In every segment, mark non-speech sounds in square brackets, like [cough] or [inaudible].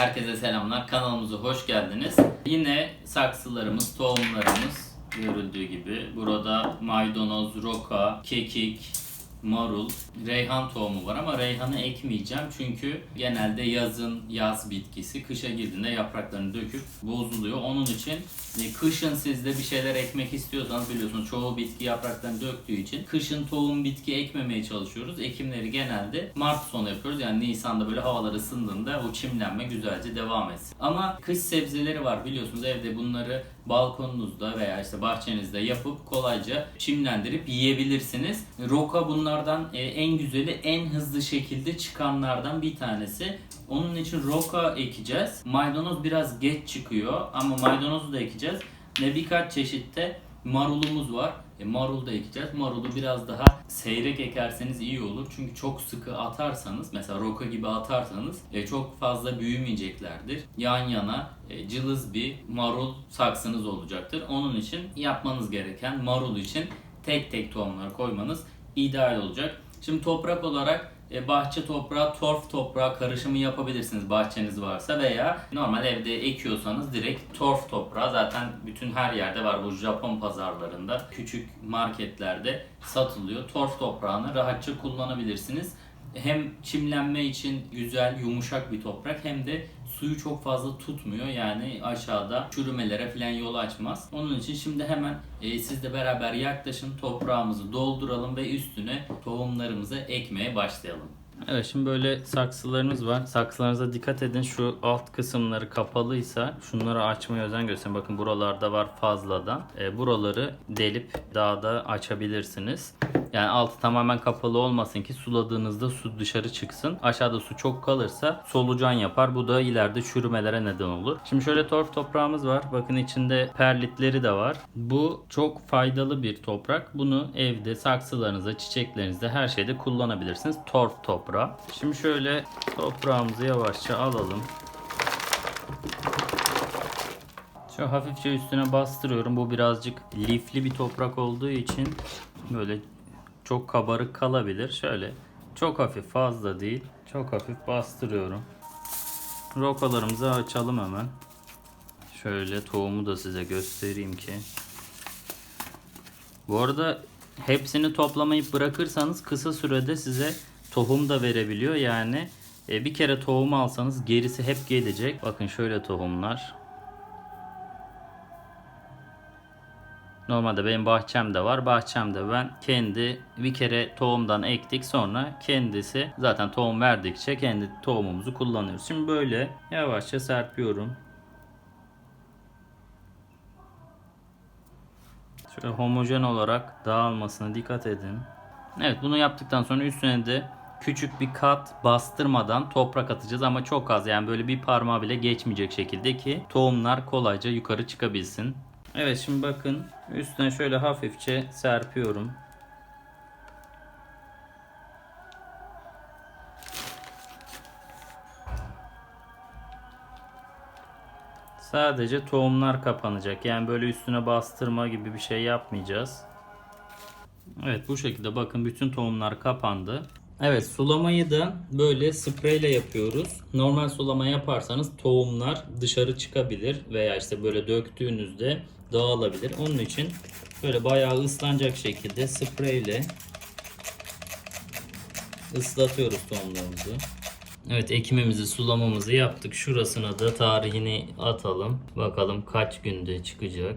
Herkese selamlar. Kanalımıza hoş geldiniz. Yine saksılarımız, tohumlarımız görüldüğü gibi. Burada maydanoz, roka, kekik, marul, reyhan tohumu var ama reyhanı ekmeyeceğim çünkü genelde yazın yaz bitkisi kışa girdiğinde yapraklarını döküp bozuluyor. Onun için e, kışın siz de bir şeyler ekmek istiyorsanız biliyorsunuz çoğu bitki yapraklarını döktüğü için kışın tohum bitki ekmemeye çalışıyoruz. Ekimleri genelde Mart sonu yapıyoruz. Yani Nisan'da böyle havalar ısındığında o çimlenme güzelce devam etsin. Ama kış sebzeleri var biliyorsunuz evde bunları balkonunuzda veya işte bahçenizde yapıp kolayca çimlendirip yiyebilirsiniz. Roka bunlardan e, en güzeli, en hızlı şekilde çıkanlardan bir tanesi. Onun için roka ekeceğiz. Maydanoz biraz geç çıkıyor ama maydanozu da ekeceğiz. Ve birkaç çeşitte marulumuz var. E, marul da ekeceğiz. Marulu biraz daha seyrek ekerseniz iyi olur. Çünkü çok sıkı atarsanız, mesela roka gibi atarsanız e, çok fazla büyümeyeceklerdir. Yan yana e, cılız bir marul saksınız olacaktır. Onun için yapmanız gereken marul için tek tek tohumları koymanız ideal olacak. Şimdi toprak olarak e, bahçe toprağı, torf toprağı karışımı yapabilirsiniz bahçeniz varsa veya normal evde ekiyorsanız direkt torf toprağı zaten bütün her yerde var bu Japon pazarlarında küçük marketlerde satılıyor. Torf toprağını rahatça kullanabilirsiniz. Hem çimlenme için güzel yumuşak bir toprak hem de suyu çok fazla tutmuyor yani aşağıda çürümelere falan yol açmaz. Onun için şimdi hemen e, sizle beraber yaklaşın toprağımızı dolduralım ve üstüne tohumlarımızı ekmeye başlayalım. Evet şimdi böyle saksılarınız var. Saksılarınıza dikkat edin. Şu alt kısımları kapalıysa şunları açmaya özen gösterin. Bakın buralarda var fazladan. E, buraları delip daha da açabilirsiniz. Yani altı tamamen kapalı olmasın ki suladığınızda su dışarı çıksın. Aşağıda su çok kalırsa solucan yapar. Bu da ileride çürümelere neden olur. Şimdi şöyle torf toprağımız var. Bakın içinde perlitleri de var. Bu çok faydalı bir toprak. Bunu evde saksılarınızda, çiçeklerinizde her şeyde kullanabilirsiniz. Torf toprağı. Şimdi şöyle toprağımızı yavaşça alalım. Şu hafifçe üstüne bastırıyorum. Bu birazcık lifli bir toprak olduğu için böyle çok kabarık kalabilir. Şöyle çok hafif fazla değil. Çok hafif bastırıyorum. Rokalarımızı açalım hemen. Şöyle tohumu da size göstereyim ki. Bu arada hepsini toplamayıp bırakırsanız kısa sürede size tohum da verebiliyor. Yani e, bir kere tohum alsanız gerisi hep gelecek. Bakın şöyle tohumlar. Normalde benim bahçemde var. Bahçemde ben kendi bir kere tohumdan ektik sonra kendisi zaten tohum verdikçe kendi tohumumuzu kullanıyoruz. Şimdi böyle yavaşça serpiyorum. Şöyle homojen olarak dağılmasına dikkat edin. Evet bunu yaptıktan sonra üstüne de küçük bir kat bastırmadan toprak atacağız ama çok az yani böyle bir parmağı bile geçmeyecek şekilde ki tohumlar kolayca yukarı çıkabilsin. Evet şimdi bakın üstüne şöyle hafifçe serpiyorum. Sadece tohumlar kapanacak. Yani böyle üstüne bastırma gibi bir şey yapmayacağız. Evet bu şekilde bakın bütün tohumlar kapandı. Evet sulamayı da böyle spreyle yapıyoruz. Normal sulama yaparsanız tohumlar dışarı çıkabilir veya işte böyle döktüğünüzde dağılabilir. Onun için böyle bayağı ıslanacak şekilde spreyle ıslatıyoruz tohumlarımızı. Evet ekimimizi sulamamızı yaptık. Şurasına da tarihini atalım. Bakalım kaç günde çıkacak.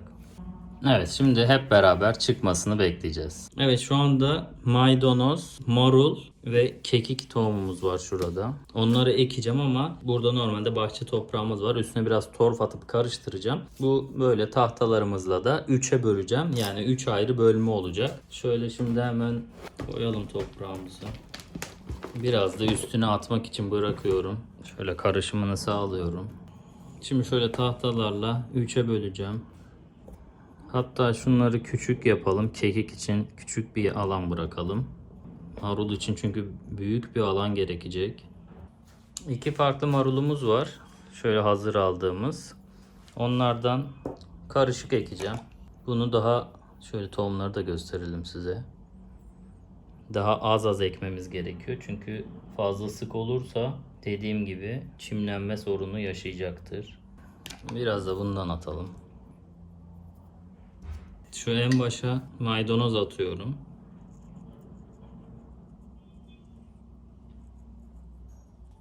Evet şimdi hep beraber çıkmasını bekleyeceğiz. Evet şu anda maydanoz, marul ve kekik tohumumuz var şurada. Onları ekeceğim ama burada normalde bahçe toprağımız var. Üstüne biraz torf atıp karıştıracağım. Bu böyle tahtalarımızla da 3'e böleceğim. Yani 3 ayrı bölme olacak. Şöyle şimdi hemen koyalım toprağımızı. Biraz da üstüne atmak için bırakıyorum. Şöyle karışımını sağlıyorum. Şimdi şöyle tahtalarla 3'e böleceğim. Hatta şunları küçük yapalım. Kekik için küçük bir alan bırakalım. Marul için çünkü büyük bir alan gerekecek. İki farklı marulumuz var. Şöyle hazır aldığımız. Onlardan karışık ekeceğim. Bunu daha şöyle tohumları da gösterelim size. daha az az ekmemiz gerekiyor. Çünkü fazla sık olursa dediğim gibi çimlenme sorunu yaşayacaktır. Biraz da bundan atalım. Şu en başa maydanoz atıyorum.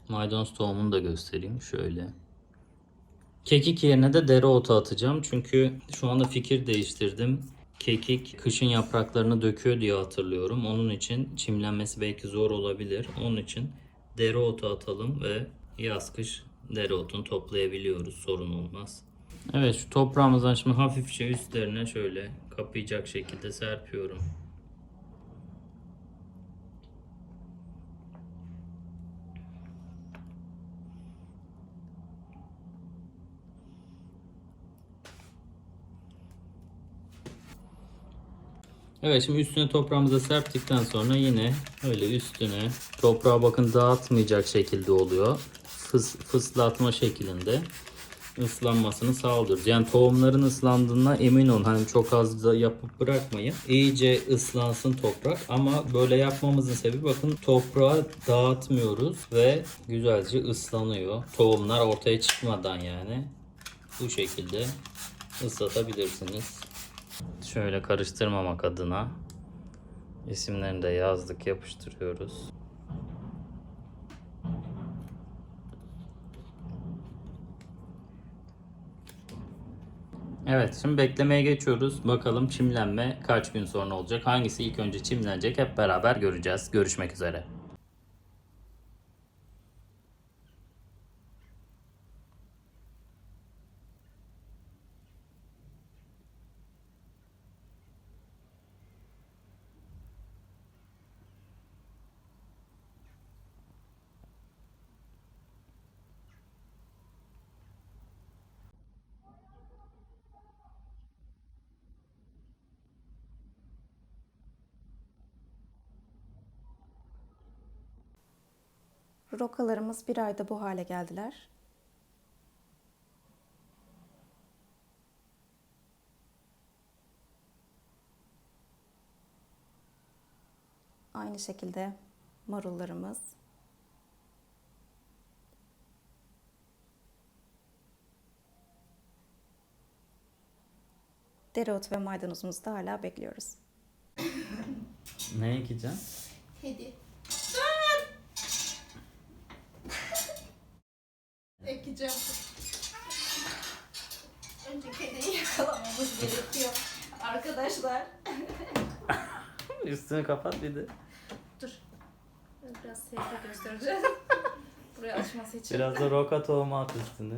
Maydanoz tohumunu da göstereyim şöyle. Kekik yerine de dereotu atacağım. Çünkü şu anda fikir değiştirdim. Kekik kışın yapraklarını döküyor diye hatırlıyorum. Onun için çimlenmesi belki zor olabilir. Onun için dereotu atalım ve yaz kış dereotunu toplayabiliyoruz. Sorun olmaz. Evet şu toprağımızdan şimdi hafifçe üstlerine şöyle kapayacak şekilde serpiyorum. Evet şimdi üstüne toprağımızı serptikten sonra yine öyle üstüne toprağa bakın dağıtmayacak şekilde oluyor. Fıs, fıslatma şeklinde ıslanmasını sağlıyoruz. Yani tohumların ıslandığına emin olun. Hani çok az da yapıp bırakmayın. İyice ıslansın toprak ama böyle yapmamızın sebebi bakın toprağı dağıtmıyoruz ve güzelce ıslanıyor. Tohumlar ortaya çıkmadan yani bu şekilde ıslatabilirsiniz. Şöyle karıştırmamak adına isimlerini de yazdık yapıştırıyoruz. Evet şimdi beklemeye geçiyoruz. Bakalım çimlenme kaç gün sonra olacak? Hangisi ilk önce çimlenecek hep beraber göreceğiz. Görüşmek üzere. Rokalarımız bir ayda bu hale geldiler. Aynı şekilde marullarımız. Dereotu ve maydanozumuzu da hala bekliyoruz. Ne ekeceğim? Kedi. Ekeceğim. Önce kediyi yakalamamız gerekiyor. Arkadaşlar. [laughs] Üstünü kapat bir de. Dur. Biraz sevgi göstereceğiz. Buraya açması için. Biraz da roka tohumu at üstüne.